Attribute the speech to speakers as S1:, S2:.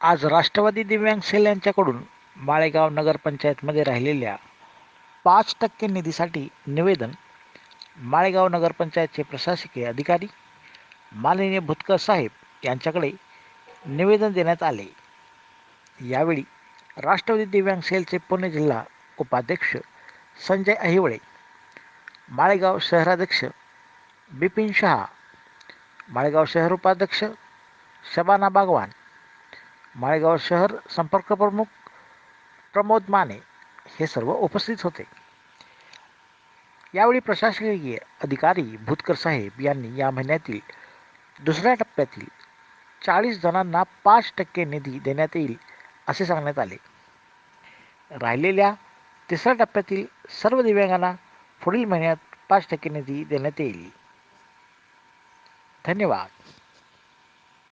S1: आज राष्ट्रवादी दिव्यांग सेल यांच्याकडून माळेगाव नगरपंचायतमध्ये राहिलेल्या पाच टक्के निधीसाठी निवेदन माळेगाव नगरपंचायतचे प्रशासकीय अधिकारी माननीय भुतकर साहेब यांच्याकडे निवेदन देण्यात आले. यावेळी राष्ट्रवादी दिव्यांग सेलचे पुणे जिल्हा उपाध्यक्ष संजय अहिवळे माळेगाव शहराध्यक्ष बिपिन शहा माळेगाव शहर उपाध्यक्ष शबाना बागवान माळेगाव शहर संपर्क प्रमुख प्रमोद माने हे सर्व उपस्थित होते. यावेळी प्रशासकीय अधिकारी भूतकर साहेब यांनी या महिन्यातील दुसऱ्या टप्प्यातील चाळीस जणांना पाच टक्के निधी देण्यात येईल असे सांगण्यात आले. राहिलेल्या तिसऱ्या टप्प्यातील सर्व दिव्यांगांना पुढील महिन्यात पाच टक्के निधी देण्यात येईल. धन्यवाद.